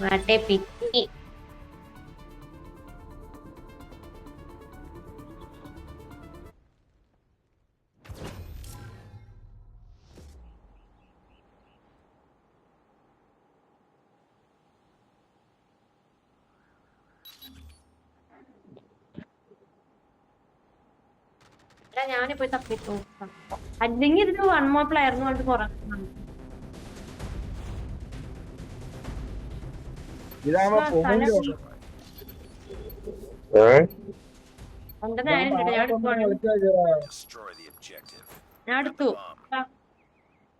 വാട്ടെ picky എടാ ഞാനിപ്പോ തപ്പിട്ടു അല്ലെങ്കിൽ ഇതിന് വൺ മോർ പ്ലെയർ എന്ന് നേരം ഉണ്ട്. ഞാൻ എടുത്തു. വാ.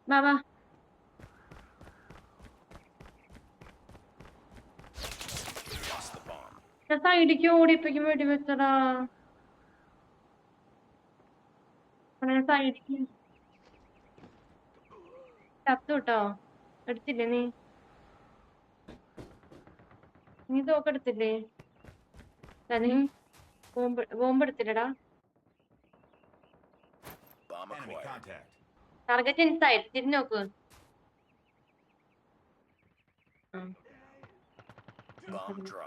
വാ സൈഡിക്ക് ഓടിപ്പിക്കും വേണ്ടി വെച്ചടാ സൈഡിക്ക് ചത്തു കേട്ടോ എടുത്തില്ലേ നീ? നീ തോക്കെടുത്തില്ലേ തനി ബോംബ് ബോംബ് എടുത്തില്ലടാ. Bomb Enemy ടാർഗറ്റ് ഇൻസൈഡ് തിരിഞ്ഞു നോക്ക്. നിയമത്തിലുള്ളോട്ടാ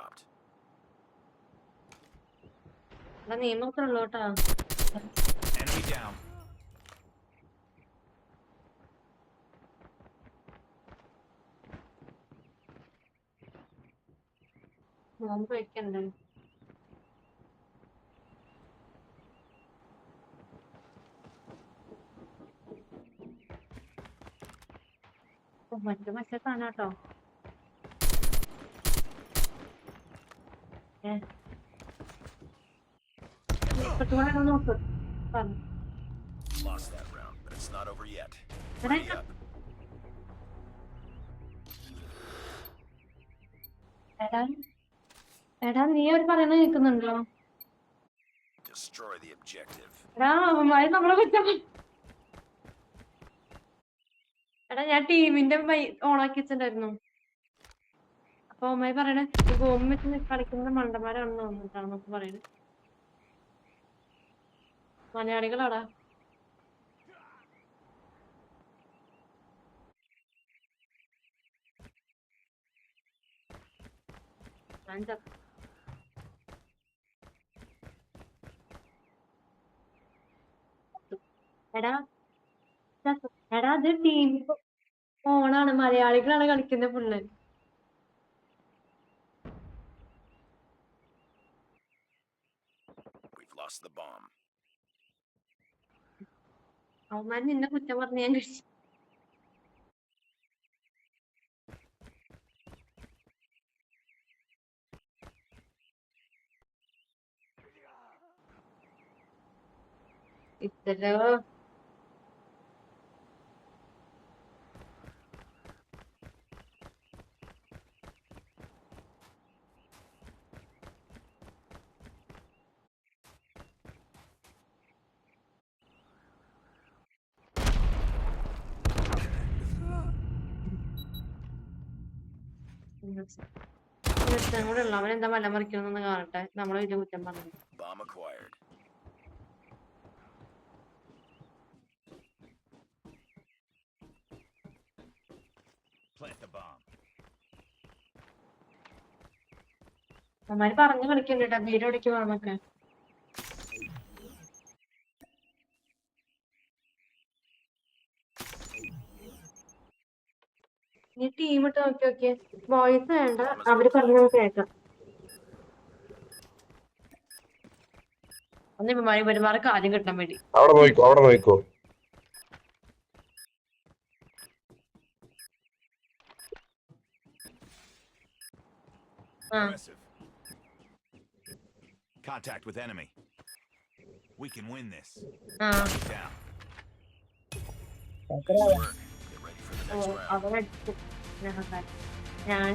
നീ Enemy down. ബോംബ് വെക്കണ്ടേ ഓ, മറ്റു മറ്റേ സാധനം കേട്ടോ ഏ. ഇപ്പത്തൂടെ ഒന്ന് നോക്ക് പറഞ്ഞു Lost that round, but it's not over yet. എടാ Ready up. എടാ എടാ നീ ഒരു പറയുന്നത് കേൾക്കുന്നുണ്ടോ എടാ അവന്മാര് നമ്മളെ കുറ്റം എടാ ഞാൻ ടീമിന്റെ ഓണാക്കി വെച്ചിട്ടുണ്ടായിരുന്നു. അപ്പൊ അമ്മായി പറയണേ ഈ ബോംബ് വെച്ച് കളിക്കുന്ന മണ്ടന്മാരാണെന്ന് തോന്നുന്നുണ്ടാണെന്നൊക്കെ പറയണേ. മലയാളികളാടാ. ഞാൻ ചത്തു. എടാ. എടാ അത് ടീം ഓണാണ്. മലയാളികളാണ് കളിക്കുന്ന ഫുള്ള് അവന്മാർ നിന്നെ കുറ്റം പറഞ്ഞ് ഞാൻ കഴിച്ചു. ഇത്തരോ ഒരുത്തൻ കൂടെ ഉള്ളു. അവൻ എന്താ മല മറിക്കണമെന്ന് കാണട്ടെ. നമ്മളെ വലിയ കുറ്റം പറഞ്ഞു. അവന്മാര് പറഞ്ഞു കളിക്കുന്നുണ്ട് വീട് ഒടിക്ക് നോക്കി നോക്കിയേ വോയിസ് വേണ്ട അവര് പറഞ്ഞു കേൾക്കാം ഒന്ന് ഇവന്മാര് ഒരുപാട് കാര്യം കിട്ടാൻ വേണ്ടി അവിടെ നോക്കോ അവിടെ നോക്കോ ആ Aggressive. Contact with enemy. We can win this. ആ Down. Good work. Get ready for the oh next round. ഞാൻ ഞാൻ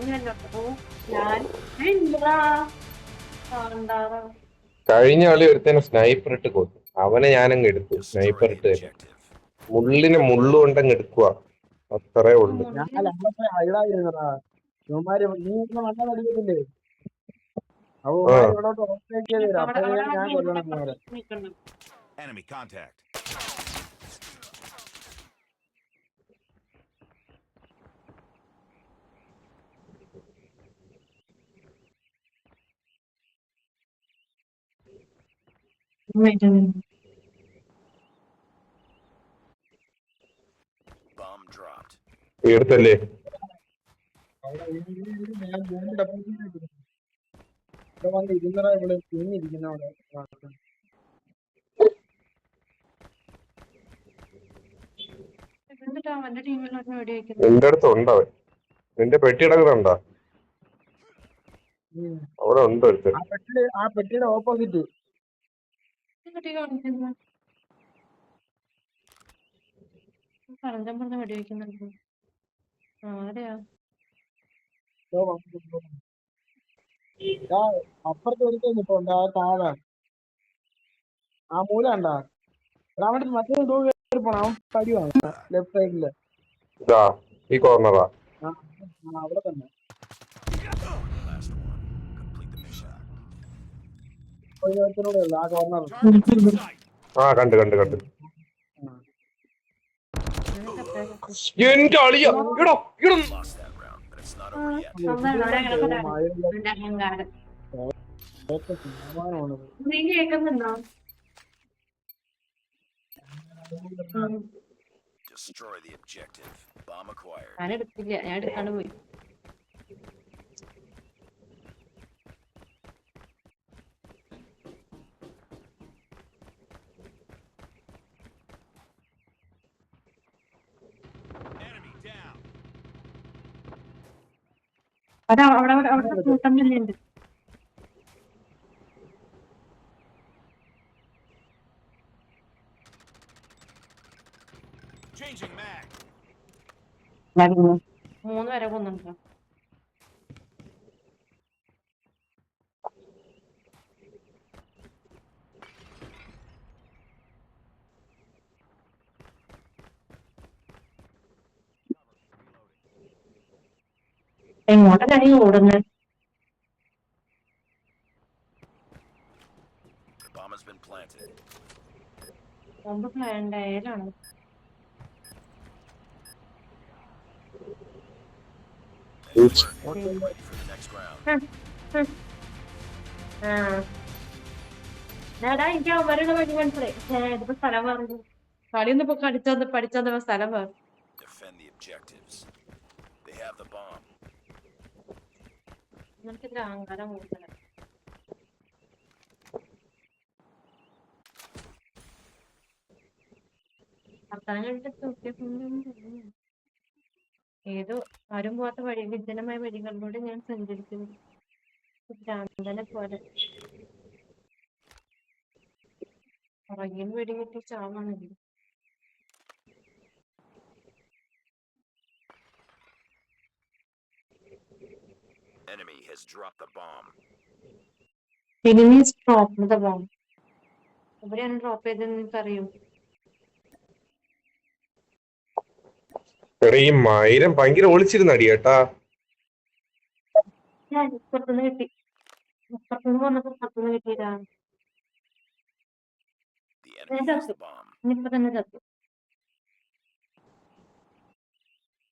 കഴിഞ്ഞ കളി ഒരുത്തനെ സ്നൈപ്പർ ഇട്ട് കൊന്നു. അവനെ ഞാനങ്ങ് എടുത്തു. സ്നൈപ്പർ ഇട്ട്. മുള്ളിനെ മുള്ളു കൊണ്ടങ്ങ് എടുക്കുക അത്രേ ഉള്ളു. ഞാൻ അങ്ങോട്ട് ഹൈഡായിരുന്നടാ ഇവന്മാര് നീ ഇങ്ങനെ മണ്ണ നടിക്കത്തില്ലേ അപ്പൊ ഇവന്മാര് ഇവിടോട്ട് ഓഫേക്ക് ചെയ്ത് തരും അപ്പൊ ഞാൻ ഞാൻ കൊല്ലണം ഇവന്മാരെ നിൽക്കണം Enemy contact. Bomb dropped. ഈ അടുത്തല്ലേ അവിടെ ഇരി- ഇരി- ഇരി, ഞാൻ റൂമിന്റെ അപ്പുറത്ത് ഇരിക്കുന്നു. ഇവിടെ വന്ന് ഇരുന്നടാ എന്നിട്ടാ അവന്റെ വെടി വെക്കുന്നത് നിന്റെ അടുത്ത് ഉണ്ടവൻ നിന്റെ പെട്ടി കിടക്കുന്നുണ്ടോ. അവിടെ ഉണ്ട് ഒരുത്തൻ. ആ പെട്ടി ആ പെട്ടിയുടെ ഓപ്പോസിറ്റ് കുട്ടി പറഞ്ഞ പറഞ്ഞ ആരെയാ അപ്പുറത്ത് ആ താഴെ. ആ മൂല ഉണ്ടാ അവിടെ മറ്റേ പോണം അവൻ പടിവാണ് ലെഫ്റ്റ് സൈഡിൽ ഇതാ ഈ കോർണറാ ആ അവിടെ തന്നെ. ഞാൻ ഞാൻ എടുക്കാണ്ട് പോയി. അവിടെ അവിടെ അവിടെ അവിടെ കൂട്ടം ഉണ്ട് Changing മൂന്ന് വരെ കൊന്നുണ്ടോ എങ്ങോട്ടാണ് ഈ ഓടുന്നത് The bomb has been planted. മുമ്പ് പ്ലാൻഡായാലാണ് Oops. Ready for the ഓടുന്നത് എനിക്ക് അവരുടെ വഴി മനസ്സിലായി. ഇതിപ്പോ സ്ഥലം പറഞ്ഞു കളിയൊന്നും ഇപ്പൊ കടിച്ചു പഠിച്ചു സ്ഥലം പറഞ്ഞു Defend the objectives. They have the bomb. നമുക്ക് ഇതിൽ അഹങ്കാരം കൂടുതലാണ് ഏതോ ആരും പോവാത്ത വഴി വിജനമായ വഴികളിലൂടെ ഞാൻ സഞ്ചരിക്കുന്നു. ഭ്രാന്തനെ പോലെ. പുറകിൽ വെടികിട്ടി ചാവാണെങ്കിൽ has dropped the bomb. enemies drop the bomb. എവിടെയാണ് ഡ്രോപ്പ് ചെയ്തതെന്ന് നിനക്കറിയോ ഈ മൈരം ഭയങ്കര ഒളിച്ചിരുന്ന അടി കേട്ടാ. ഇപ്പുറത്തുനിന്ന് കിട്ടി. ഇപ്പുറത്തുനിന്ന് വന്നപ്പോ ഇപ്പുറത്തുനിന്ന് കിട്ടിയതാണ്. The enemy has the bomb. ഇനിയിപ്പോ തന്നെ ചത്തു.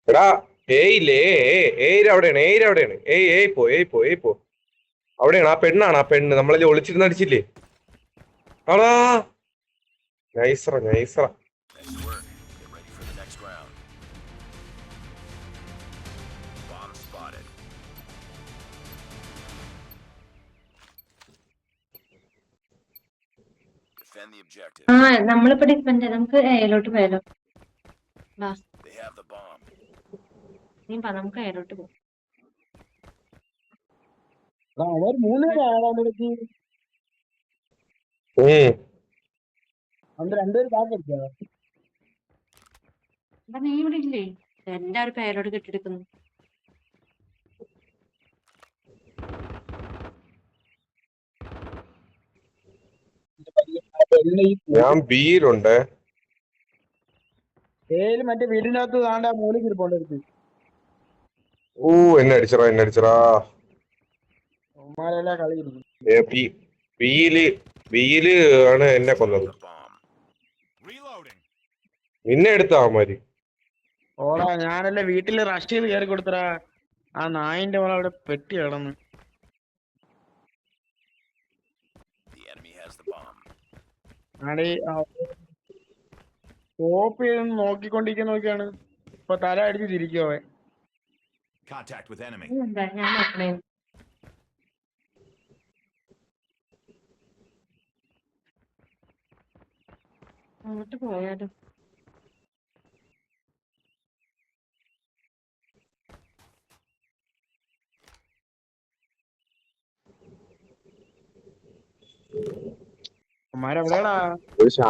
എടാ ഏയില്ലേ ഏയ് അവിടെയാണ് ഏയ് അവിടെയാണ്. ഏയ് ഏയ് പോ ഏയ് പോ ഏയ് പോ. അവിടെയാണ് ആ പെണ്ണാണ് ആ പെണ്ണ്. നമ്മളെ ഒളിച്ചിരുന്ന് അടിച്ചില്ലേ? ആടാ. നൈസറ നൈസറ. ആ നമ്മളിപ്പോ ഡിപ്പെൻഡ് നമുക്ക് എയിലോട്ട് പോയാലോ വാ They have the bomb. നീ പറ നമുക്ക് എയിലോട്ട് പോകും അവർ മൂന്ന് പേരെ ആരാണ്ട് വെച്ച് ഉം പറ നമുക്ക് നീ ഇവിടെ ഇല്ലേ? എല്ലാവരും പേരോട് ഈ ഞാൻ ബിയിലുണ്ട്. ഏൽ മറ്റേ വീടിനകത്ത് താണ്ട മൂലക്ക് ഇരിപ്പുണ്ട് ഊ എന്നെ അടിച്ചറാ എന്നെ അടിച്ചറാ ബിയിൽ ആണ് എന്നെ കൊന്നത്. നിന്നെ എടുത്ത അവന്മാര്. ഓടാ ഞാനല്ലേ വീട്ടിൽ റഷ് ചെയ്ത് കയറി കൊടുത്തടാ. ആ നായിന്റെ മോളെ അവിടെ പെട്ടി കിടന്ന്. കോപ്പ് ചെയ്ത് നോക്കിക്കൊണ്ടിരിക്കുന്ന നോക്കിയാണ് ഇപ്പൊ തല അടിച്ച് തിരിക്കും അവൻ. Contact with enemy. എന്താ ഞാൻ നോക്കണേ അങ്ങോട്ട് പോയാലോ അമ്മാരെവിടെയാടാ ഒരു ശാ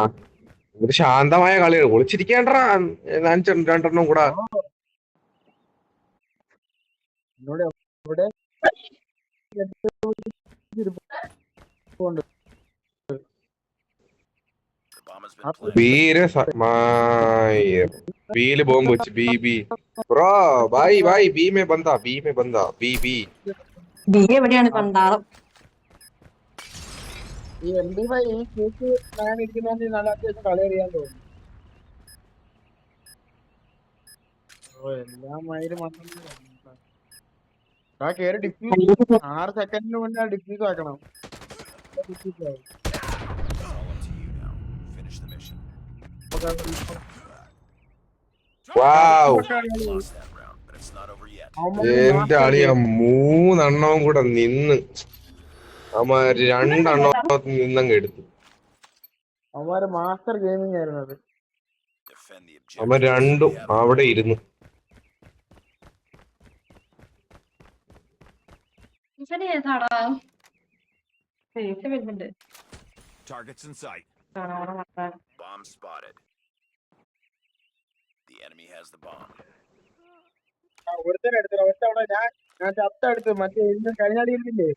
ഒരു ശാന്തമായ കളിയാണ്. ഒളിച്ചിരിക്കേണ്ടടാ. ഞാൻ രണ്ടെണ്ണം കൂടാ. എന്നോട് എവിടെ The bomb has been Up. planted. വീര മായ ബീൽ ബോംബ് വെച്ച്. B B bro bye bye B എവിടെയാണ് പണ്ടാളം ഈ എം ഡി ഫൈവ് ഈ കേക്ക് ഞാൻ ഇരിക്കുന്നോണ്ട് നല്ല അത്യാവശ്യം കളി അറിയാൻ തോന്നുന്നു. ഓ എല്ലാം മയിലും ആ കേറി ഡിഫ്യൂസ് ആറ് സെക്കൻഡിന് മുന്നേ ഡിഫ്യൂസ് ആക്കണം. എന്റെ അളിയ മൂന്നെണ്ണവും കൂടെ നിന്ന്. അവന്മാര് രണ്ടെണ്ണത്തിൽ നിന്നങ്ങ് എടുത്തു. അവന്മാര് മാസ്റ്റർ ഗെയിമിംഗ് ആയിരുന്നു അത്. അവൻ രണ്ടും അവിടെ ഇരുന്നു. ഇവനെ ഏതാടാ വരുന്നുണ്ട് Targets in sight. Bomb spotted. The enemy has the bomb. ഒരുത്തനെ ഒറ്റ അവിടെ ഞാൻ ഞാൻ ചത്ത എടുത്ത്. മറ്റേ ഇന്ന് കഴിഞ്ഞ അടി ഇരുന്നില്ലേ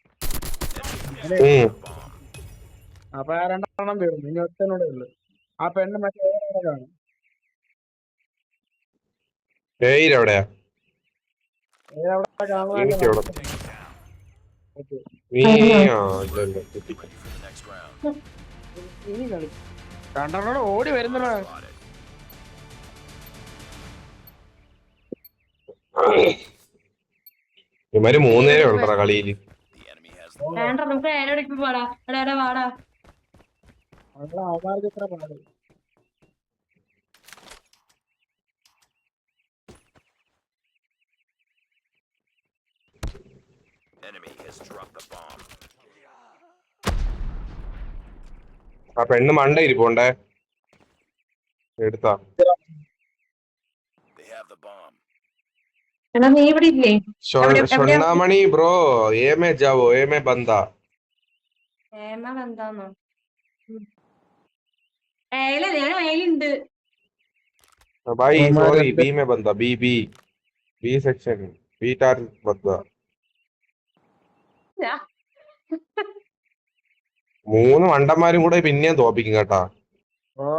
അപ്പൊ ആ രണ്ടെണ്ണം തീർന്നു. ഇനി ഒറ്റനോടെ ഉള്ളു. ആ പെണ്ണ് മറ്റേ വേറെ കാണും. ഏയ് എവിടെയാ ഏതവിടെ രണ്ടെണ്ണോടെ ഓടി വരുന്നടാ. ഇവന്മാര് മൂന്നേരെ ഉള്ളടാ കളിയിൽ. വേണ്ട നമുക്ക് ഏരോടിക്ക് പോടാ. എടാ എടാ വാടാ. അവളെ അവന്മാർക്ക് എത്ര പാട് enemy has dropped the bomb. ആ പെണ്ണ് മണ്ട ഇരിപ്പോണ്ടേ എടുത്താ. ബ്രോ ഏമേ ജാവോ ഏമേ ബന്ദ ഏമ എന്താന്നോ ഏല ഞാൻ ഏലുണ്ട്. ബന്ദ B B B. Section B tar ബന്ദ മൂന്ന് മണ്ടന്മാരും കൂടെ പിന്നെയും തോപ്പിക്കും കേട്ടാ. പോയി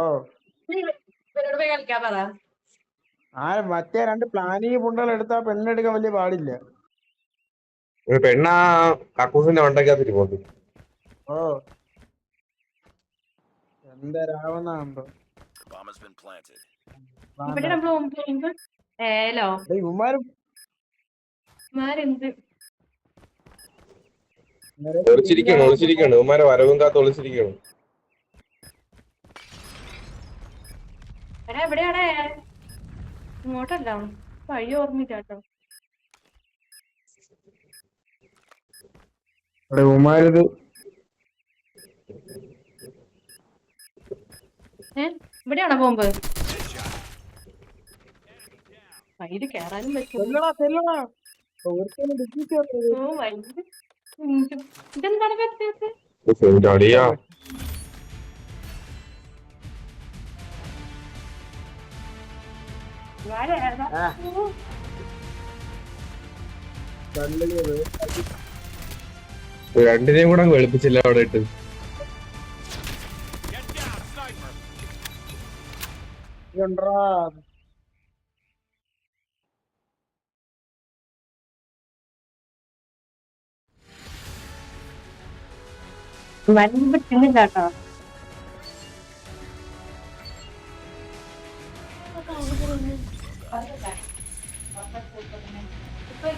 ആ മറ്റേ രണ്ട് പ്ലാനിങ് പുണ്ടകൾ എടുത്താ പെണ്ണെടുക്കാൻ വലിയ പാടില്ല. പെണ്ണാ കക്കൂസിന്റെ ഓ. ഇവിടെ നമ്മൾ ഏലോ? ഇവന്മാര് മാരെന്ത് ഒളിച്ചിരിക്കണം ഒളിച്ചിരിക്കണം. ഉമ്മാരെ വരവും കാത്ത് ഒളിച്ചിരിക്കണം. എടാ എവിടെയാടാ? ഇങ്ങോട്ടല്ല. വഴി ഓർമ്മില്ല കേട്ടോ. ഇവിടെ ഏ? ഇവിടെയാണോ ബോംബ്? വഴിയിൽ കേറാനും പറ്റും. ഇതെന്താണ്. ഓ, കല്ലിൽ രണ്ടിനെയും കൂടെ വെളുപ്പിച്ചില്ല അവിടെ ഇട്ട്. Get വഴി പറ്റുന്നില്ല കേട്ടോ ഇപ്പൊ